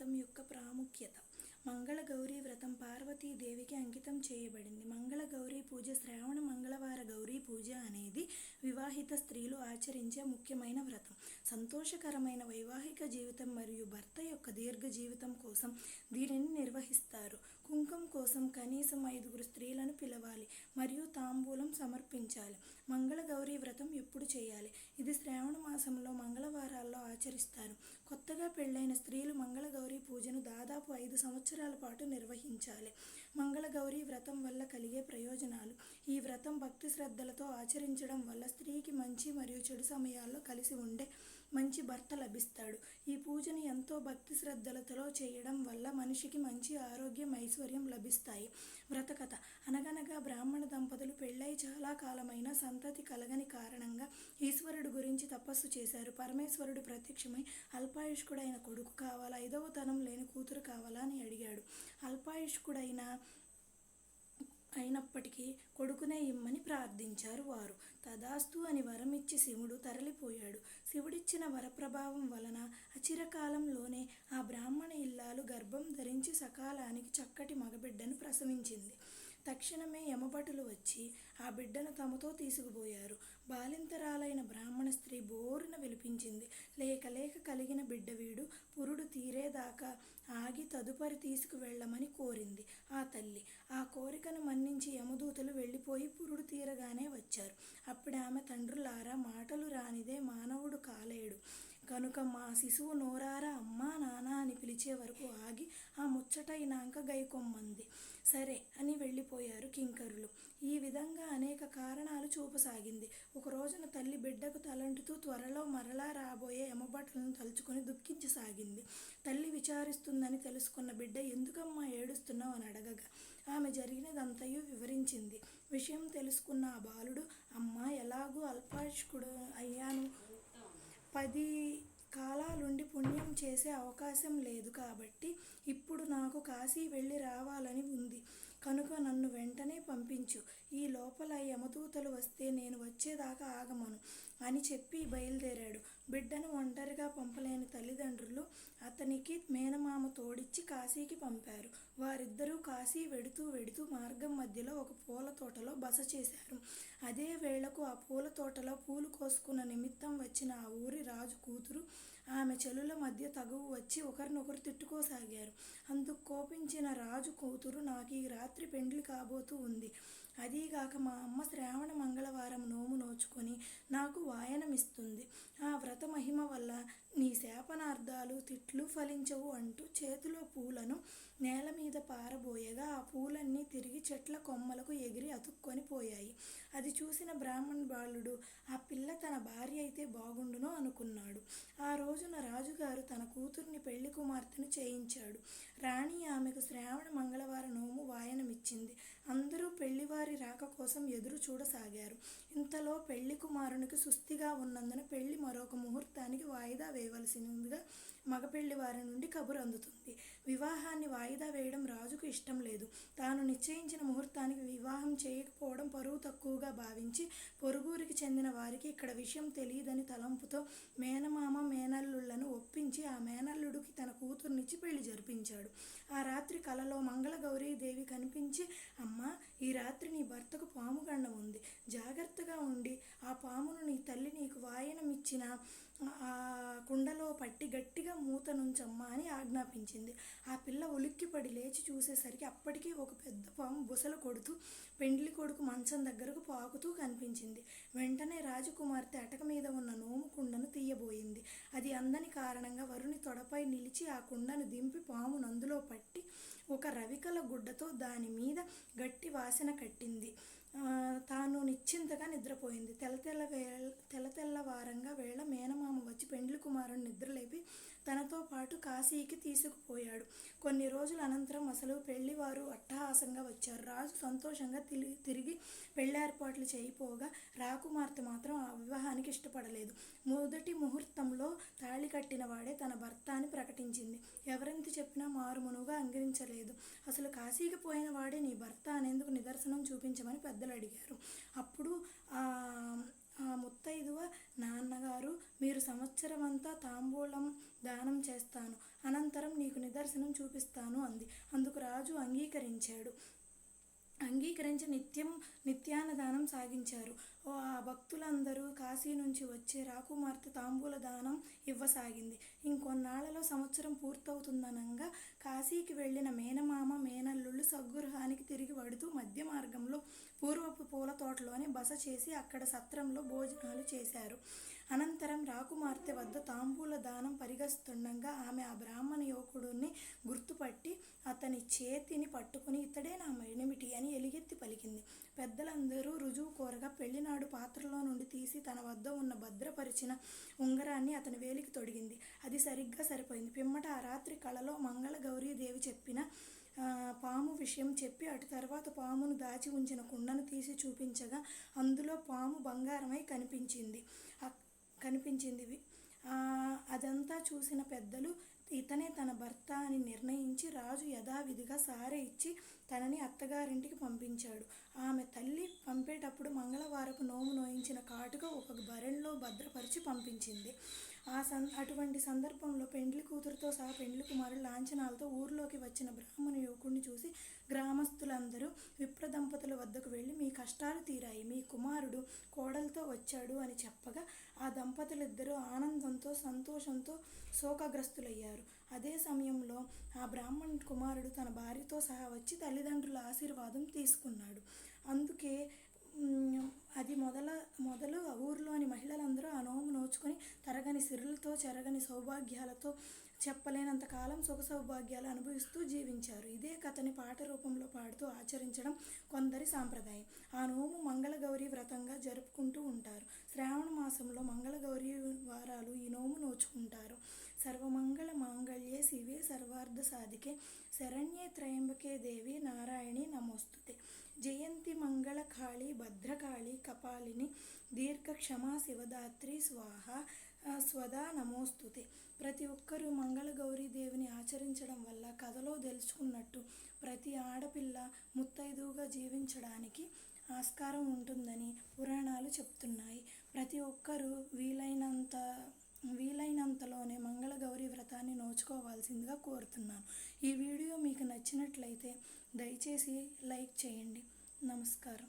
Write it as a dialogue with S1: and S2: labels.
S1: వ్రతం యొక్క ప్రాముఖ్యత. మంగళగౌరీ వ్రతం పార్వతీదేవికి అంకితం చేయబడింది. మంగళగౌరీ పూజ శ్రావణ మంగళవార గౌరీ పూజ అనేది వివాహిత స్త్రీలు ఆచరించే ముఖ్యమైన వ్రతం. సంతోషకరమైన వైవాహిక జీవితం మరియు భర్త యొక్క దీర్ఘ జీవితం కోసం దీనిని నిర్వహిస్తారు. కుంకుమ కోసం కనీసం ఐదుగురు స్త్రీలను పిలవాలి మరియు తాంబూలం సమర్పించాలి. మంగళగౌరీ వ్రతం ఎప్పుడు చేయాలి? ఇది శ్రావణ మాసంలో మంగళవారాల్లో ఆచరిస్తారు. కొత్తగా పెళ్ళైన స్త్రీలు మంగళగౌరీ పూజను దాదాపు ఐదు సంవత్సరాల పాటు నిర్వహించాలి. మంగళగౌరీ వ్రతం వల్ల కలిగే ప్రయోజనాలు. ఈ వ్రతం భక్తి శ్రద్ధలతో ఆచరించడం వల్ల స్త్రీకి మంచి మరియు చెడు సమయాల్లో కలిసి ఉండే మంచి భర్త లభిస్తాడు. ఈ పూజను ఎంతో భక్తి శ్రద్ధలతో చేయడం వల్ల మనిషికి మంచి ఆరోగ్యం ఐశ్వర్యం లభిస్తాయి. వ్రతకథ. అనగనగా బ్రాహ్మణ దంపతులు పెళ్ళై చాలా కాలమైన సంతతి కలగని కారణంగా ఈశ్వరుడు గురించి తపస్సు చేశారు. పరమేశ్వరుడు ప్రత్యక్షమై అల్పాయుష్కుడైన కొడుకు కావాలా? ఐదవ తనం లేని కూతురు కావాలా అని అడిగాడు. అల్పాయుష్కుడైన అయినప్పటికీ కొడుకునే ఇమ్మని ప్రార్థించారు వారు. తదాస్తు అని వరమిచ్చి శివుడు తరలిపోయాడు. శివుడిచ్చిన వరప్రభావం వలన అచిరకాలంలోనే ఆ బ్రాహ్మణ ఇల్లాలు గర్భం ధరించి సకాలానికి చక్కటి మగబిడ్డను ప్రసవించింది. తక్షణమే యమభటులు వచ్చి ఆ బిడ్డను తమతో తీసుకుపోయారు. బాలింతరాలైన బ్రాహ్మణ విలిపించింది లేక లేక కలిగిన బిడ్డ వీడు పురుడు తీరేదాకా ఆగి తదుపరి తీసుకువెళ్ళమని కోరింది. ఆ తల్లి ఆ కోరికను మన్నించి యమదూతలు వెళ్ళిపోయి పురుడు తీరగానే వచ్చారు. అప్పుడు ఆమె తండ్రులారా మాటలు రానిదే మానవ కనుక మా శిశువు నోరారా అమ్మా నాన్న అని పిలిచే వరకు ఆగి ఆ ముచ్చటైనాక గైకొమ్మంది. సరే అని వెళ్ళిపోయారు కింకరులు. ఈ విధంగా అనేక కారణాలు చూపసాగింది. ఒక రోజున తల్లి బిడ్డకు తలంటుతూ త్వరలో మరలా రాబోయే ఎమబట్టలను తలుచుకొని దుఃఖించసాగింది. తల్లి విచారిస్తుందని తెలుసుకున్న బిడ్డ ఎందుకమ్మా ఏడుస్తున్నావు? అని అడగగా. ఆమె జరిగినదంతయు వివరించింది. విషయం తెలుసుకున్న ఆ బాలుడు అమ్మా పది కాలాలుండి పుణ్యం చేసే అవకాశం లేదు కాబట్టి ఇప్పుడు నాకు కాశీ వెళ్ళి రావాలని ఉంది. కనుక నన్ను వెంటనే పంపించు. ఈ లోపల యమదూతలు వస్తే నేను వచ్చేదాకా ఆగమను అని చెప్పి బయలుదేరాడు. బిడ్డను ఒంటరిగా పంపలేని తల్లిదండ్రులు అతనికి మేనమామ తోడిచ్చి కాశీకి పంపారు. వారిద్దరూ కాశీ వెడుతూ వెడుతూ మార్గం మధ్యలో ఒక పూల తోటలో బస చేశారు. అదే వేళకు ఆ పూల తోటలో పూలు కోసుకున్న నిమిత్తం వచ్చిన ఆ ఊరి రాజు కూతురు ఆమె చెలుల మధ్య తగువు వచ్చి ఒకరినొకరు తిట్టుకోసాగారు. అందుకు కోపించిన రాజు కూతురు నాకు ఈ రాత్రి పెండ్లి కాబోతూ ఉంది. అదీగాక మా అమ్మ శ్రావణ మంగళవారం నోము నోచుకొని నాకు వాయనమిస్తుంది. ఆ వ్రత మహిమ వల్ల నీ శాపనార్థాలు తిట్లు ఫలించవు అంటూ చేతిలో పూలను నేల మీద పారబోయగా ఆ పూలన్నీ తిరిగి చెట్ల కొమ్మలకు ఎగిరి అతుక్కొని పోయాయి. అది చూసిన బ్రాహ్మణ బాలుడు ఆ పిల్ల తన భార్య అయితే బాగుండును అనుకున్నాడు. ఆ రోజున రాజుగారు తన కూతుర్ని పెళ్ళి కుమార్తెను చేయించాడు. రాణి ఆమెకు శ్రావణ మంగళవారం నోము వాయనమిచ్చింది. అందరూ పెళ్ళివారి రాక కోసం ఎదురు చూడసాగారు. ఇంతలో పెళ్ళి కుమారునికి సుస్థిగా ఉన్నందున పెళ్ళి మరొక ముహూర్తానికి వాయిదా వేయవలసిందిగా మగ పెళ్ళి వారి నుండి కబురు అందుతుంది. వివాహాన్ని వాయిదా వేయడం రాజుకు ఇష్టం లేదు. తాను నిశ్చయించిన ముహూర్తానికి వివాహం చేయకపోవడం పరువు తక్కువగా భావించి పొరుగురికి చెందిన వారికి ఇక్కడ విషయం తెలియదని తలంపుతో మేనమామ మేనల్లుళ్ళను ఒప్పించి ఆ మేనల్లుడికి తన కూతుర్నిచ్చి పెళ్ళి జరిపించాడు. ఆ రాత్రి కలలో మంగళగౌరీ దేవి కనిపించి అమ్మా ఈ రాత్రి నీ భర్తకు పాము గండం ఉంది. జాగ్రత్తగా ఉండి ఆ పామును నీ తల్లి నీకు వాయనమిచ్చిన కుండలో పట్టి గట్టిగా మూత నుంచమ్మా అని ఆజ్ఞాపించింది. ఆ పిల్ల ఉలిక్కిపడి లేచి చూసేసరికి అప్పటికే ఒక పెద్ద పాము బుసలు కొడుతూ పెండ్లి కొడుకు మంచం దగ్గరకు పాకుతూ కనిపించింది. వెంటనే రాజకుమార్తె అటక మీద ఉన్న నోము కుండను తీయబోయింది. అది అందని కారణంగా వరుణి తొడపై నిలిచి ఆ కుండను దింపి పాము నందులో పట్టి ఒక రవికల గుడ్డతో దాని మీద గట్టి వాసన కట్టింది. తాను నిశ్చింతగా నిద్రపోయింది. తెల్ల తెల్ల వేళ తెల్ల వారంగా వేళ మేనమామ వచ్చి పెండ్లి కుమారుని నిద్రలేపి తనతో పాటు కాశీకి తీసుకుపోయాడు. కొన్ని రోజుల అనంతరం అసలు పెళ్ళివారు అట్టహాసంగా వచ్చారు. రాజు సంతోషంగా తిరిగి తిరిగి చేయిపోగా రాకుమార్తె మాత్రం ఆ వివాహానికి ఇష్టపడలేదు. మొదటి ముహూర్తంలో తాళి కట్టిన వాడే తన భర్త అని ప్రకటించింది. ఎవరెంత చెప్పినా మారుమునుగా అంగరించలేదు. అసలు కాశీకి పోయిన వాడే నీ భర్త అనేందుకు నిదర్శనం చూపించమని పెద్దలు అడిగారు. అప్పుడు ఆ ముత్తైదువ నాన్నగారు మీరు సంవత్సరమంతా తాంబూలం దానం చేస్తాను. అనంతరం నీకు నిదర్శనం చూపిస్తాను అంది. అందుకు రాజు అంగీకరించాడు. అంగీకరించి నిత్యం నిత్యాన్నదానం సాగించారు. ఓ ఆ భక్తులందరూ కాశీ నుంచి వచ్చే రాకుమార్తె తాంబూల దానం ఇవ్వసాగింది. ఇంకొన్నాళ్ళలో సంవత్సరం పూర్తవుతుందనంగా కాశీకి వెళ్ళిన మేనమామ మేనల్లుళ్ళు స్వగృహానికి తిరిగి వడుతూ మధ్య మార్గంలో పూర్వపు పూల తోటలోనే బస చేసి అక్కడ సత్రంలో భోజనాలు చేశారు. అనంతరం రాకుమార్తె వద్ద తాంబూల దానం పరిగస్తుండగా ఆమె ఆ బ్రాహ్మణ యువకుడిని గుర్తు అతని చేతిని పట్టుకుని ఇతడే నా మైనమిటి అని ఎలుగెత్తి పలికింది. పెద్దలందరూ రుజువు కోరగా పెళ్ళినాడు పాత్రలో నుండి తీసి తన వద్ద ఉన్న భద్రపరిచిన ఉంగరాన్ని అతని వేలికి తొడిగింది. అది సరిగ్గా సరిపోయింది. పిమ్మట ఆ రాత్రి కళలో మంగళ గౌరీదేవి చెప్పిన పాము విషయం చెప్పి అటు తర్వాత పామును దాచి ఉంచిన కుండను తీసి చూపించగా అందులో పాము బంగారమై కనిపించింది. కనిపించింది. అదంతా చూసిన పెద్దలు ఇతనే తన భర్త అని నిర్ణయించి రాజు యథావిధిగా సారె ఇచ్చి తనని అత్తగారింటికి పంపించాడు. ఆమె తల్లి పంపేటప్పుడు మంగళవారపు నోము నోయించిన కాటుగా ఒక బరెంలో భద్రపరిచి పంపించింది. ఆ సం అటువంటి సందర్భంలో పెండ్లి కూతురుతో సహా పెండ్లి కుమారుడు లాంఛనాలతో ఊర్లోకి వచ్చిన బ్రాహ్మణ యువకుడిని చూసి గ్రామస్తులందరూ విప్ర దంపతుల వద్దకు వెళ్ళి మీ కష్టాలు తీరాయి. మీ కుమారుడు కోడలతో వచ్చాడు అని చెప్పగా ఆ దంపతులిద్దరూ ఆనందంతో సంతోషంతో శోకగ్రస్తులయ్యారు. అదే సమయంలో ఆ బ్రాహ్మణ కుమారుడు తన భార్యతో సహా వచ్చి తల్లిదండ్రుల ఆశీర్వాదం తీసుకున్నాడు. అందుకే అది మొదల మొదలు ఊరిలోని మహిళలందరూ ఆ నోము నోచుకొని తరగని సిరులతో చెరగని సౌభాగ్యాలతో చెప్పలేనంత కాలం సుఖ సౌభాగ్యాలు అనుభవిస్తూ జీవించారు. ఇదే కథని పాట రూపంలో పాడుతూ ఆచరించడం కొందరి సాంప్రదాయం. ఆ నోము మంగళగౌరి వ్రతంగా జరుపుకుంటూ ఉంటారు. శ్రావణ మాసంలో మంగళగౌరి వారాలు ఈ నోము నోచుకుంటారు. సర్వమంగళ మాంగళ్యే శివే సర్వార్థ సాధికే. శరణ్యే త్రయంబకే దేవి నారాయణి నమోస్తుతే. జయంతి మంగళ కాళి భద్రకాళి కపాలిని దీర్ఘ క్షమా శివదాత్రి స్వాహ స్వదా నమోస్తుతే. ప్రతి ఒక్కరూ మంగళగౌరీ దేవిని ఆచరించడం వల్ల కథలో తెలుసుకున్నట్టు ప్రతి ఆడపిల్ల ముత్తైదువుగా జీవించడానికి ఆస్కారం ఉంటుందని పురాణాలు చెప్తున్నాయి. ప్రతి ఒక్కరూ వీలైనంత నోచుకోవాల్సిందిగా కోరుతున్నాను. ఈ వీడియో మీకు నచ్చినట్లయితే దయచేసి లైక్ చేయండి. నమస్కారం.